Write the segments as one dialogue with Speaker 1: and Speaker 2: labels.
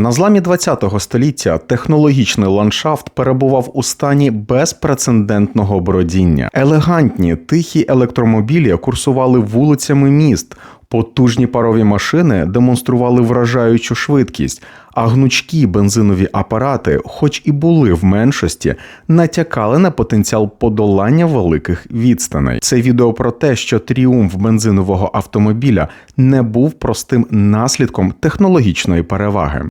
Speaker 1: На зламі 20-го століття технологічний ландшафт перебував у стані безпрецедентного бродіння. Елегантні тихі електромобілі курсували вулицями міст. Потужні парові машини демонстрували вражаючу швидкість, а гнучкі бензинові апарати, хоч і були в меншості, натякали на потенціал подолання великих відстаней. Це відео про те, що тріумф бензинового автомобіля не був простим наслідком технологічної переваги.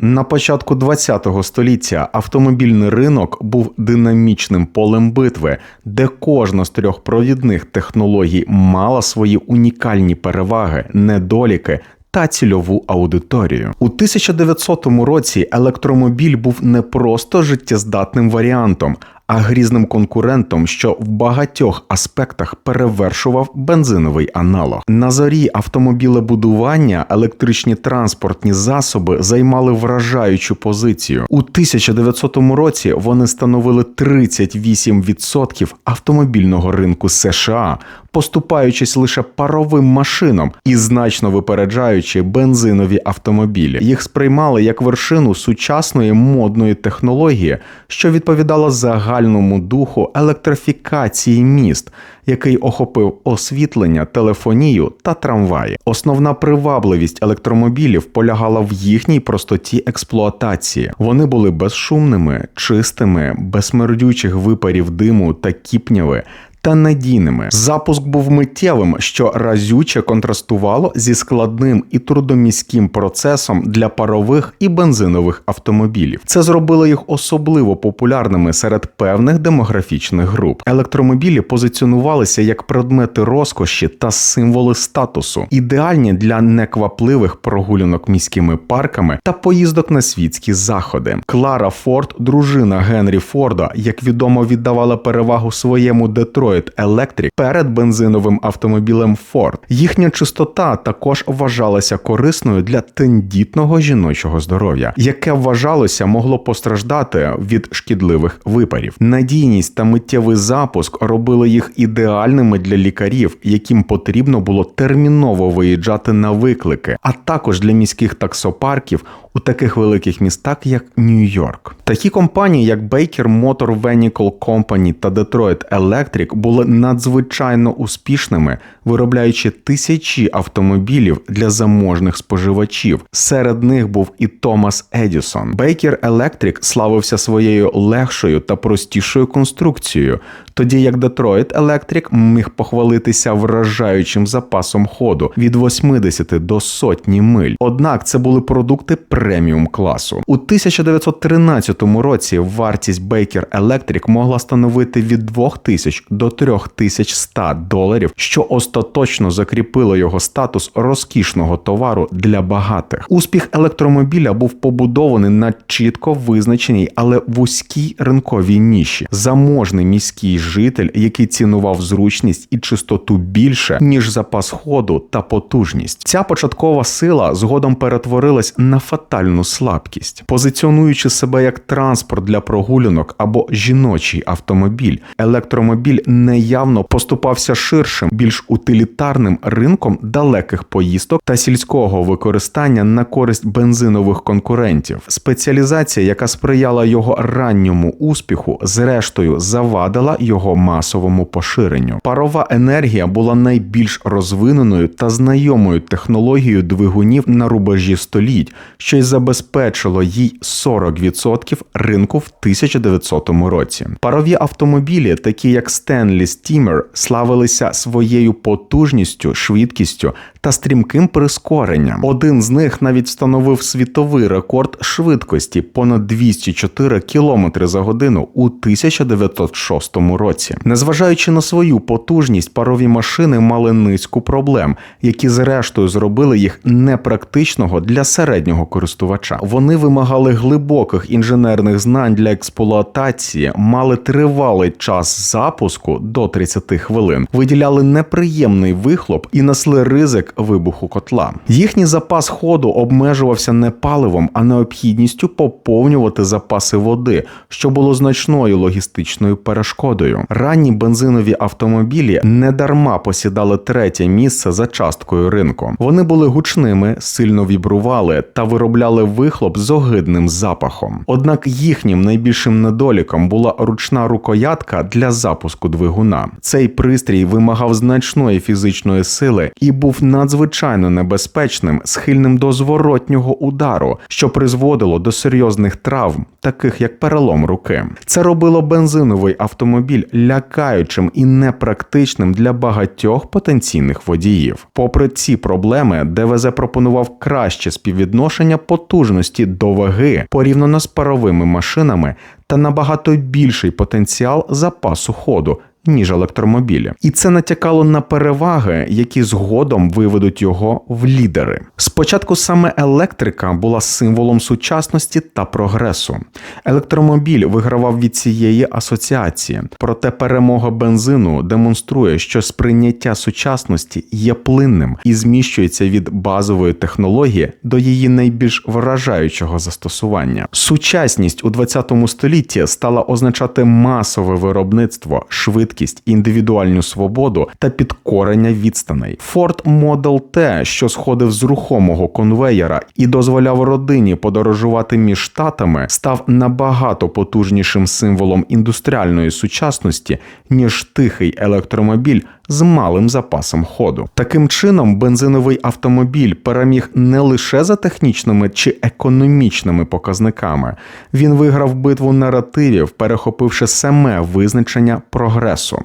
Speaker 1: На початку ХХ століття автомобільний ринок був динамічним полем битви, де кожна з трьох провідних технологій мала свої унікальні переваги, недоліки. Та цільову аудиторію у 1900 році електромобіль був не просто життєздатним варіантом, а грізним конкурентом, що в багатьох аспектах перевершував бензиновий аналог. На зорі автомобілебудування електричні транспортні засоби займали вражаючу позицію. У 1900 році вони становили 38% автомобільного ринку США, поступаючись лише паровим машинам і значно випереджаючи бензинові автомобілі. Їх сприймали як вершину сучасної модної технології, що відповідала загальному духу електрифікації міст, який охопив освітлення, телефонію та трамваї. Основна привабливість електромобілів полягала в їхній простоті експлуатації. Вони були безшумними, чистими, без смердючих випарів диму та кіпняви та надійними. Запуск був миттєвим, що разюче контрастувало зі складним і трудоміським процесом для парових і бензинових автомобілів. Це зробило їх особливо популярними серед певних демографічних груп. Електромобілі позиціонувалися як предмети розкоші та символи статусу, ідеальні для неквапливих прогулянок міськими парками та поїздок на світські заходи. Клара Форд, дружина Генрі Форда, як відомо, віддавала перевагу своєму Детройт Detroit Electric перед бензиновим автомобілем Ford. Їхня чистота також вважалася корисною для тендітного жіночого здоров'я, яке вважалося могло постраждати від шкідливих випарів. Надійність та миттєвий запуск робили їх ідеальними для лікарів, яким потрібно було терміново виїжджати на виклики, а також для міських таксопарків у таких великих містах, як Нью-Йорк. Такі компанії, як Baker Motor Vehicle Company та Detroit Electric, були надзвичайно успішними, виробляючи тисячі автомобілів для заможних споживачів. Серед них був і Томас Едісон. Baker Electric славився своєю легшою та простішою конструкцією, тоді як Detroit Electric міг похвалитися вражаючим запасом ходу від 80 до сотні миль. Однак це були продукти преміум класу. У 1913 році вартість Baker Electric могла становити від 2000 до 3100 доларів, що остаточно закріпило його статус розкішного товару для багатих. Успіх електромобіля був побудований на чітко визначеній, але вузькій ринковій ніші. Заможний міський житель, який цінував зручність і чистоту більше, ніж запас ходу та потужність. Ця початкова сила згодом перетворилась на фатальну слабкість, позиціонуючи себе як транспорт для прогулянок або жіночий автомобіль. Електромобіль неявно поступався ширшим, більш утилітарним ринком далеких поїздок та сільського використання на користь бензинових конкурентів. Спеціалізація, яка сприяла його ранньому успіху, зрештою завадила його масовому поширенню. Парова енергія була найбільш розвиненою та знайомою технологією двигунів на рубежі століть, що й забезпечило їй 40% ринку в 1900 році. Парові автомобілі, такі як Stanley Steamer, славилися своєю потужністю, швидкістю та стрімким прискоренням. Один з них навіть встановив світовий рекорд швидкості понад 204 км за годину у 1906 році. Незважаючи на свою потужність, парові машини мали низку проблем, які зрештою зробили їх непрактичного для середнього користування користувача. Вони вимагали глибоких інженерних знань для експлуатації, мали тривалий час запуску до 30 хвилин, виділяли неприємний вихлоп і несли ризик вибуху котла. Їхній запас ходу обмежувався не паливом, а необхідністю поповнювати запаси води, що було значною логістичною перешкодою. Ранні бензинові автомобілі недарма посідали третє місце за часткою ринку. Вони були гучними, сильно вібрували та виробляли вихлоп з огидним запахом. Однак їхнім найбільшим недоліком була ручна рукоятка для запуску двигуна. Цей пристрій вимагав значної фізичної сили і був надзвичайно небезпечним, схильним до зворотнього удару, що призводило до серйозних травм, таких як перелом руки. Це робило бензиновий автомобіль лякаючим і непрактичним для багатьох потенційних водіїв. Попри ці проблеми, ДВЗ пропонував краще співвідношення потужності до ваги порівняно з паровими машинами та набагато більший потенціал запасу ходу. Ніж електромобілі, і це натякало на переваги, які згодом виведуть його в лідери. Спочатку саме електрика була символом сучасності та прогресу. Електромобіль вигравав від цієї асоціації, проте перемога бензину демонструє, що сприйняття сучасності є плинним і зміщується від базової технології до її найбільш вражаючого застосування. Сучасність у 20 столітті стала означати масове виробництво, швидкість, індивідуальну свободу та підкорення відстаней. Ford Model T, що сходив з рухомого конвеєра і дозволяв родині подорожувати між штатами, став набагато потужнішим символом індустріальної сучасності, ніж тихий електромобіль з малим запасом ходу. Таким чином, бензиновий автомобіль переміг не лише за технічними чи економічними показниками, він виграв битву наративів, перехопивши саме визначення прогресу.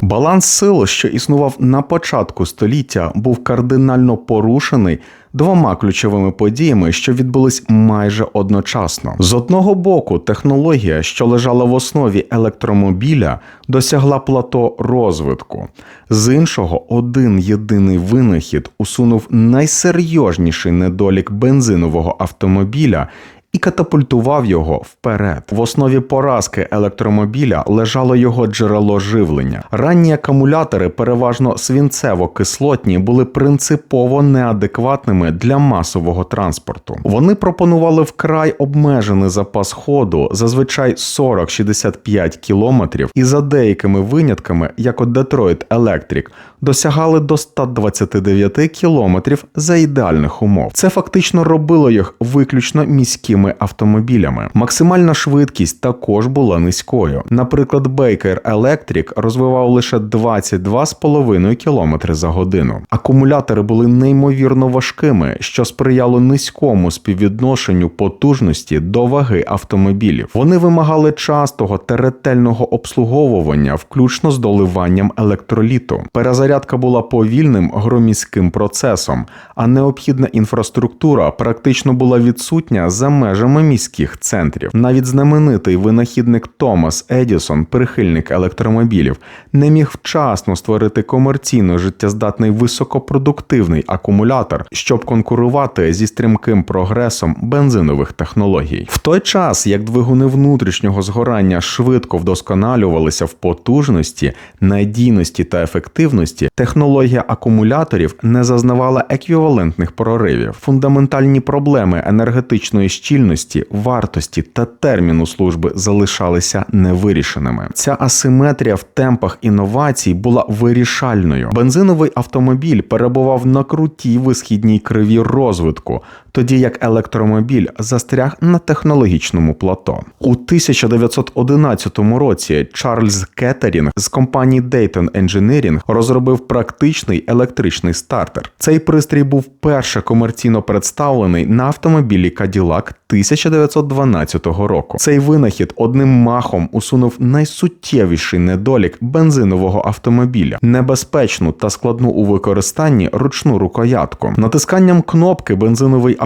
Speaker 1: Баланс сил, що існував на початку століття, був кардинально порушений двома ключовими подіями, що відбулись майже одночасно. З одного боку, технологія, що лежала в основі електромобіля, досягла плато розвитку. З іншого, один єдиний винахід усунув найсерйозніший недолік бензинового автомобіля і катапультував його вперед. В основі поразки електромобіля лежало його джерело живлення. Ранні акумулятори, переважно свінцево-кислотні, були принципово неадекватними для масового транспорту. Вони пропонували вкрай обмежений запас ходу, зазвичай 40-65 кілометрів, і за деякими винятками, як от Detroit Electric, досягали до 129 кілометрів за ідеальних умов. Це фактично робило їх виключно міськими автомобілями. Максимальна швидкість також була низькою. Наприклад, Baker Electric розвивав лише 22,5 км за годину. Акумулятори були неймовірно важкими, що сприяло низькому співвідношенню потужності до ваги автомобілів. Вони вимагали частого та ретельного обслуговування, включно з доливанням електроліту. Перезарядка була повільним громіським процесом, а необхідна інфраструктура практично була відсутня за межами міських центрів. Навіть знаменитий винахідник Томас Едісон, прихильник електромобілів, не міг вчасно створити комерційно життєздатний високопродуктивний акумулятор, щоб конкурувати зі стрімким прогресом бензинових технологій. В той час, як двигуни внутрішнього згорання швидко вдосконалювалися в потужності, надійності та ефективності, технологія акумуляторів не зазнавала еквівалентних проривів. Фундаментальні проблеми енергетичної щільності, вартості та терміну служби залишалися невирішеними. Ця асиметрія в темпах інновацій була вирішальною. Бензиновий автомобіль перебував на крутій висхідній криві розвитку, тоді як електромобіль застряг на технологічному плато. У 1911 році Чарльз Кеттерінг з компанії Dayton Engineering розробив практичний електричний стартер. Цей пристрій був перше комерційно представлений на автомобілі Cadillac 1912 року. Цей винахід одним махом усунув найсуттєвіший недолік бензинового автомобіля, небезпечну та складну у використанні ручну рукоятку. Натисканням кнопки бензиновий автомобіль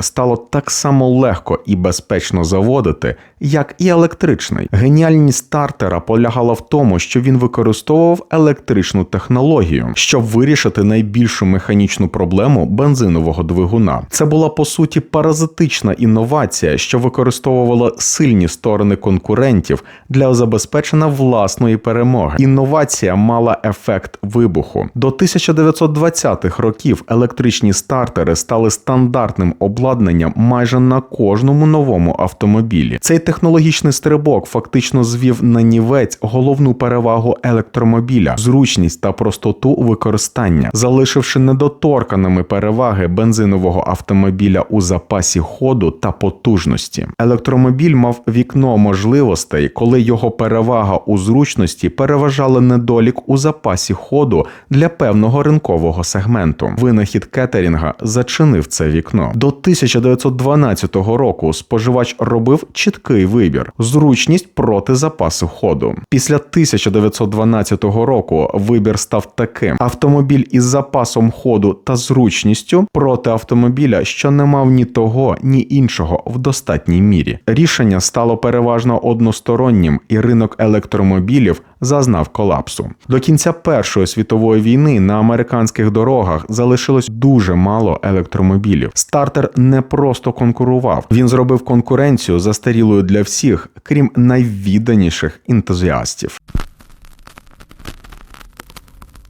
Speaker 1: стало так само легко і безпечно заводити, як і електричний. Геніальність стартера полягала в тому, що він використовував електричну технологію, щоб вирішити найбільшу механічну проблему бензинового двигуна. Це була по суті паразитична інновація, що використовувала сильні сторони конкурентів для забезпечення власної перемоги. Інновація мала ефект вибуху. До 1920-х років електричні стартери стали стандартним обладнанням майже на кожному новому автомобілі. Цей технологічний стрибок фактично звів на нівець головну перевагу електромобіля, зручність та простоту використання, залишивши недоторканими переваги бензинового автомобіля у запасі ходу та потужності. Електромобіль мав вікно можливостей, коли його перевага у зручності переважала недолік у запасі ходу для певного ринкового сегменту. Винахід кетерінга зачинив це вікно. До 1912 року споживач робив чіткий вибір: зручність проти запасу ходу. Після 1912 року вибір став таким: автомобіль із запасом ходу та зручністю проти автомобіля, що не мав ні того, ні іншого в достатній мірі. Рішення стало переважно одностороннім, і ринок електромобілів зазнав колапсу. До кінця Першої світової війни на американських дорогах залишилось дуже мало електромобілів. Стартер не просто конкурував, він зробив конкуренцію застарілою для всіх, крім найвідданіших ентузіастів.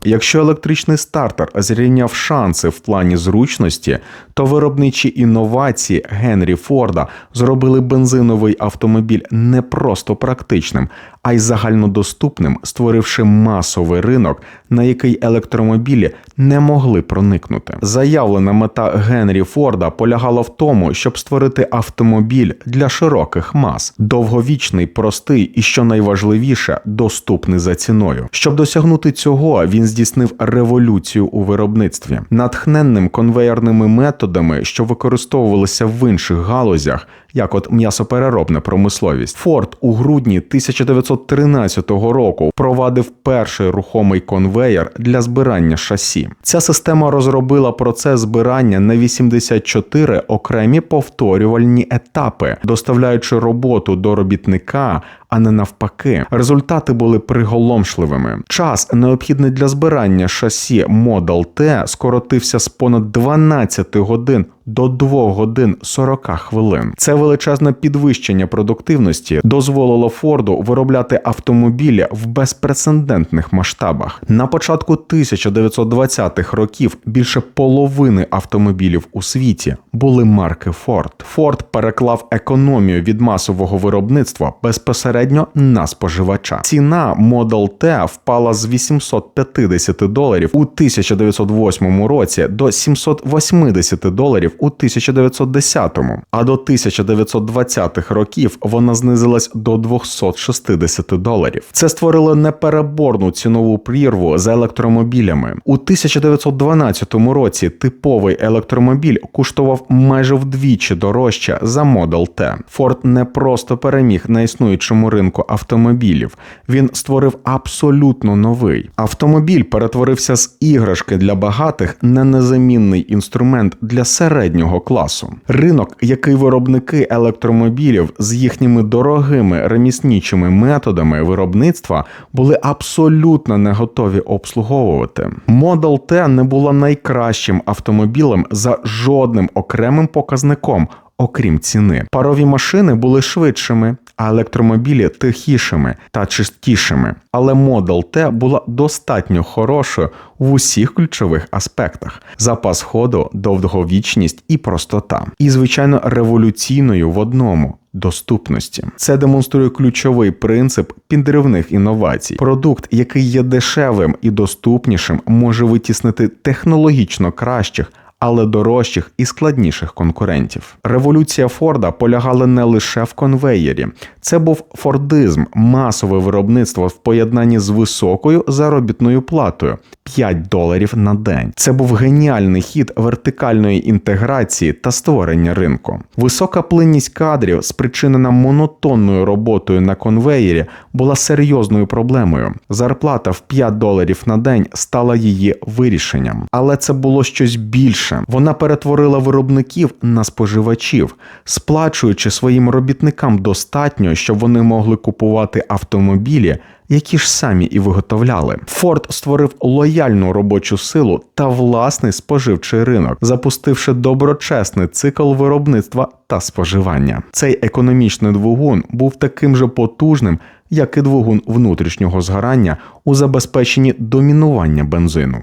Speaker 1: Якщо електричний стартер зрівняв шанси в плані зручності, то виробничі інновації Генрі Форда зробили бензиновий автомобіль не просто практичним, а й загальнодоступним, створивши масовий ринок, на який електромобілі не могли проникнути. Заявлена мета Генрі Форда полягала в тому, щоб створити автомобіль для широких мас, довговічний, простий і, що найважливіше, доступний за ціною. Щоб досягнути цього, він здійснив революцію у виробництві, натхненним конвеєрними методами, що використовувалися в інших галузях, як от м'ясопереробна промисловість. Форд у грудні 1913 року впровадив перший рухомий конвеєр для збирання шасі. Ця система розробила процес збирання на 84 окремі повторювальні етапи, доставляючи роботу до робітника. А не навпаки, результати були приголомшливими. Час, необхідний для збирання шасі Model T, скоротився з понад 12 годин до 2 годин 40 хвилин. Це величезне підвищення продуктивності дозволило Форду виробляти автомобілі в безпрецедентних масштабах. На початку 1920-х років більше половини автомобілів у світі були марки Ford. Ford переклав економію від масового виробництва безпосередньо на споживача. Ціна Model T впала з 850 доларів у 1908 році до 780 доларів у 1910-му, а до 1920-х років вона знизилась до 260 доларів. Це створило непереборну цінову прірву за електромобілями. У 1912 році типовий електромобіль коштував майже вдвічі дорожче за Model T. Ford не просто переміг на існуючому ринку автомобілів, він створив абсолютно новий. Автомобіль перетворився з іграшки для багатих на незамінний інструмент для середнього класу. Ринок, який виробники електромобілів з їхніми дорогими реміснічими методами виробництва були абсолютно не готові обслуговувати. Model T не була найкращим автомобілем за жодним окремим показником. Окрім ціни, парові машини були швидшими, а електромобілі тихішими та чистішими. Але Model T була достатньо хорошою в усіх ключових аспектах: запас ходу, довговічність і простота, і звичайно революційною в одному. Доступності це демонструє ключовий принцип підривних інновацій. Продукт, який є дешевим і доступнішим, може витіснити технологічно кращих але дорожчих і складніших конкурентів. Революція Форда полягала не лише в конвеєрі, це був фордизм, масове виробництво в поєднанні з високою заробітною платою 5 доларів на день. Це був геніальний хід вертикальної інтеграції та створення ринку. Висока плинність кадрів, спричинена монотонною роботою на конвеєрі, була серйозною проблемою. Зарплата в 5 доларів на день стала її вирішенням, але це було щось більше більше. Вона перетворила виробників на споживачів, сплачуючи своїм робітникам достатньо, щоб вони могли купувати автомобілі. Які ж самі і виготовляли. Форд створив лояльну робочу силу та власний споживчий ринок, запустивши доброчесний цикл виробництва та споживання. Цей економічний двигун був таким же потужним, як і двигун внутрішнього згорання у забезпеченні домінування бензину.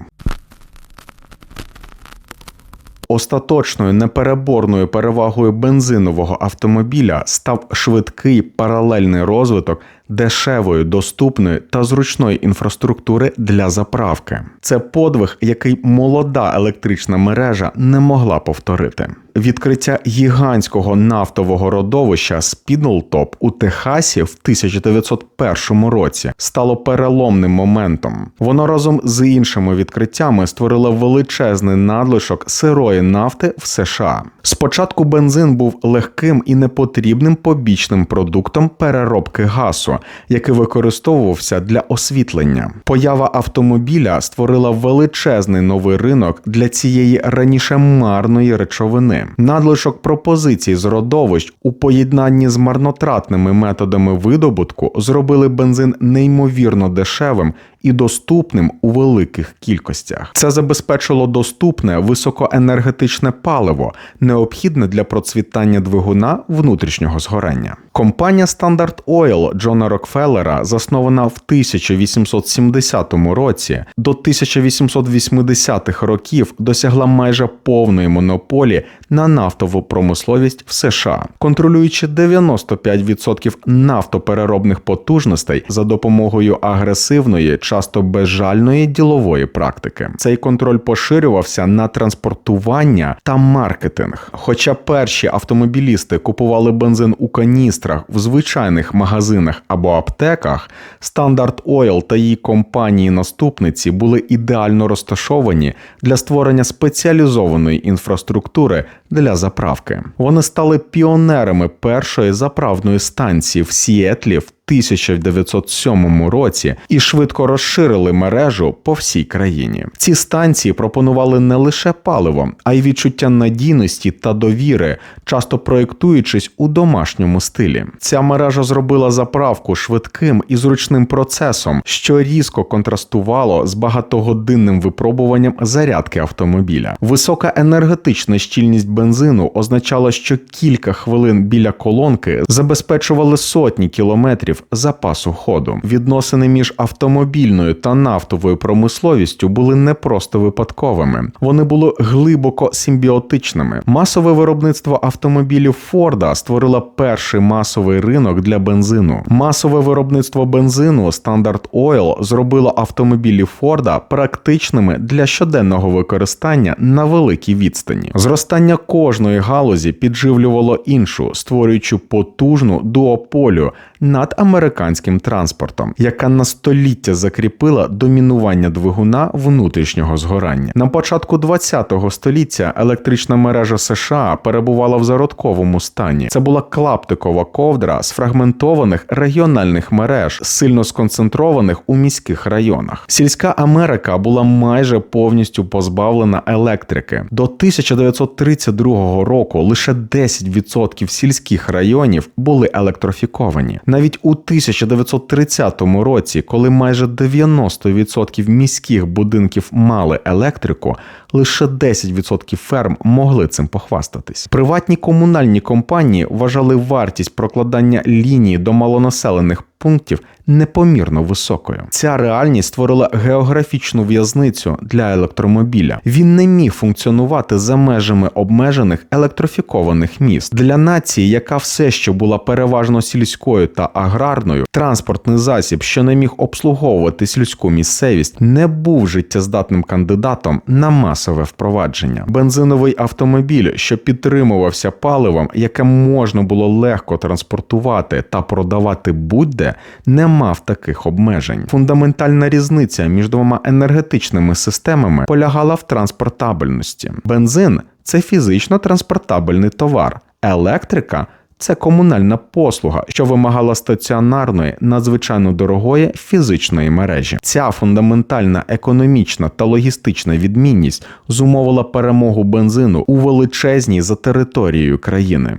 Speaker 1: Остаточною непереборною перевагою бензинового автомобіля став швидкий паралельний розвиток дешевої, доступної та зручної інфраструктури для заправки. Це подвиг, який молода електрична мережа не могла повторити. Відкриття гігантського нафтового родовища Спідлтоп у Техасі в 1901 році стало переломним моментом. Воно разом з іншими відкриттями створило величезний надлишок сирої нафти в США. Спочатку бензин був легким і непотрібним побічним продуктом переробки газу, який використовувався для освітлення. Поява автомобіля створила величезний новий ринок для цієї раніше марної речовини. Надлишок пропозицій з родовищ у поєднанні з марнотратними методами видобутку зробили бензин неймовірно дешевим і доступним у великих кількостях. Це забезпечило доступне високоенергетичне паливо, необхідне для процвітання двигуна внутрішнього згорання. Компанія Standard Oil Джона Рокфеллера, заснована в 1870 році, до 1880-х років досягла майже повної монополії на нафтову промисловість в США, контролюючи 95% нафтопереробних потужностей за допомогою агресивної, часто безжальної ділової практики. Цей контроль поширювався на транспортування та маркетинг. Хоча перші автомобілісти купували бензин у каністрах в звичайних магазинах або аптеках, Standard Oil та її компанії-наступниці були ідеально розташовані для створення спеціалізованої інфраструктури для заправки. Вони стали піонерами першої заправної станції в Сіетлі в 1907 році і швидко розширили мережу по всій країні. Ці станції пропонували не лише паливо, а й відчуття надійності та довіри, часто проєктуючись у домашньому стилі. Ця мережа зробила заправку швидким і зручним процесом, що різко контрастувало з багатогодинним випробуванням зарядки автомобіля. Висока енергетична щільність бензину означала, що кілька хвилин біля колонки забезпечували сотні кілометрів запасу ходу. Відносини між автомобільною та нафтовою промисловістю були не просто випадковими, вони були глибоко симбіотичними. Масове виробництво автомобілів Форда створило перший масовий ринок для бензину. Масове виробництво бензину Standard Oil зробило автомобілі Форда практичними для щоденного використання на великій відстані. Зростання кожної галузі підживлювало іншу, створюючи потужну дуополю над американським транспортом, яка на століття закріпила домінування двигуна внутрішнього згорання. На початку 20-го століття електрична мережа США перебувала в зародковому стані. Це була клаптикова ковдра з фрагментованих регіональних мереж, сильно сконцентрованих у міських районах. Сільська Америка була майже повністю позбавлена електрики. До 1932 року лише 10% сільських районів були електрофіковані. Навіть у 1930 році, коли майже 90% міських будинків мали електрику, лише 10% ферм могли цим похвастатись. Приватні комунальні компанії вважали вартість прокладання лінії до малонаселених пунктів непомірно високою. Ця реальність створила географічну в'язницю для електромобіля. Він не міг функціонувати за межами обмежених електрифікованих міст для нації, яка все ще була переважно сільською та аграрною. Транспортний засіб, що не міг обслуговувати сільську місцевість, не був життєздатним кандидатом на масове впровадження. Бензиновий автомобіль, що підтримувався паливом, яке можна було легко транспортувати та продавати будь-де, не мав таких обмежень. Фундаментальна різниця між двома енергетичними системами полягала в транспортабельності. Бензин це фізично транспортабельний товар, електрика це комунальна послуга, що вимагала стаціонарної, надзвичайно дорогої фізичної мережі. Ця фундаментальна економічна та логістична відмінність зумовила перемогу бензину у величезній за територією країни.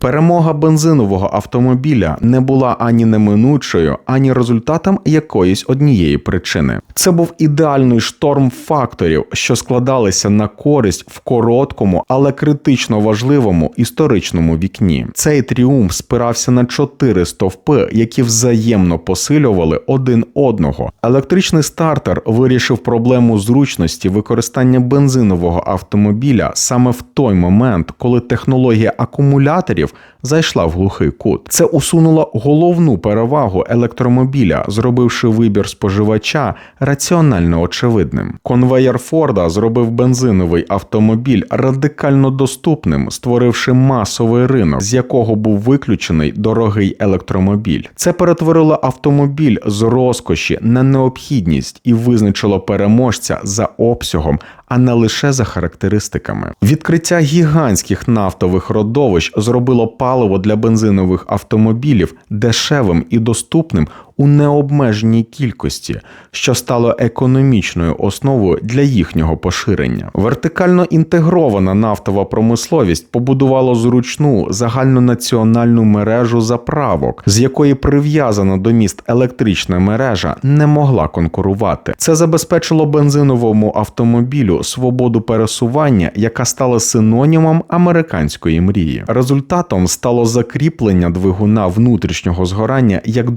Speaker 1: Перемога бензинового автомобіля не була ані неминучою, ані результатом якоїсь однієї причини. Це був ідеальний шторм факторів, що складалися на користь в короткому, але критично важливому історичному вікні. Цей тріумф спирався на чотири стовпи, які взаємно посилювали один одного. Електричний стартер вирішив проблему зручності використання бензинового автомобіля саме в той момент, коли технологія акумуляторів зайшла в глухий кут. Це усунуло головну перевагу електромобіля, зробивши вибір споживача раціонально очевидним. Конвеєр Форда зробив бензиновий автомобіль радикально доступним, створивши масовий ринок, з якого був виключений дорогий електромобіль. Це перетворило автомобіль з розкоші на необхідність і визначило переможця за обсягом, а не лише за характеристиками. Відкриття гігантських нафтових родовищ зробило паливо для бензинових автомобілів дешевим і доступним у необмеженій кількості, що стало економічною основою для їхнього поширення. Вертикально інтегрована нафтова промисловість побудувала зручну загальнонаціональну мережу заправок, з якої прив'язана до міст електрична мережа не могла конкурувати. Це забезпечило бензиновому автомобілю свободу пересування, яка стала синонімом американської мрії. Результатом стало закріплення двигуна внутрішнього згорання як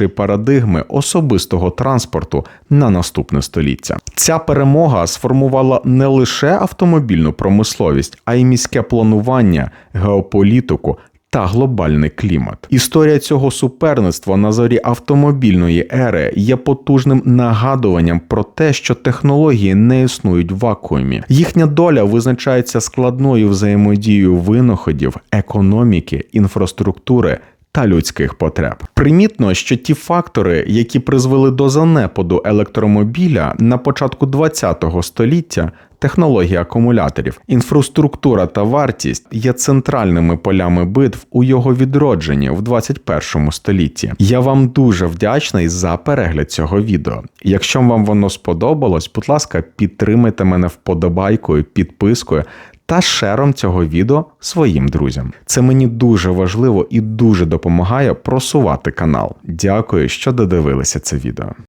Speaker 1: домінуючої парадигми особистого транспорту на наступне століття. Ця перемога сформувала не лише автомобільну промисловість, а й міське планування, геополітику. Та глобальний клімат. Історія цього суперництва на зорі автомобільної ери є потужним нагадуванням про те, що технології не існують в вакуумі. Їхня доля визначається складною взаємодією винаходів, економіки, інфраструктури. Та людських потреб примітно, що ті фактори, які призвели до занепаду електромобіля на початку ХХ століття, технологія акумуляторів, інфраструктура та вартість є центральними полями битв у його відродженні в 21 столітті. Я вам дуже вдячний за перегляд цього відео. Якщо вам воно сподобалось, будь ласка, підтримайте мене вподобайкою, підпискою. Та шером цього відео своїм друзям. Це мені дуже важливо і дуже допомагає просувати канал. Дякую, що додивилися це відео.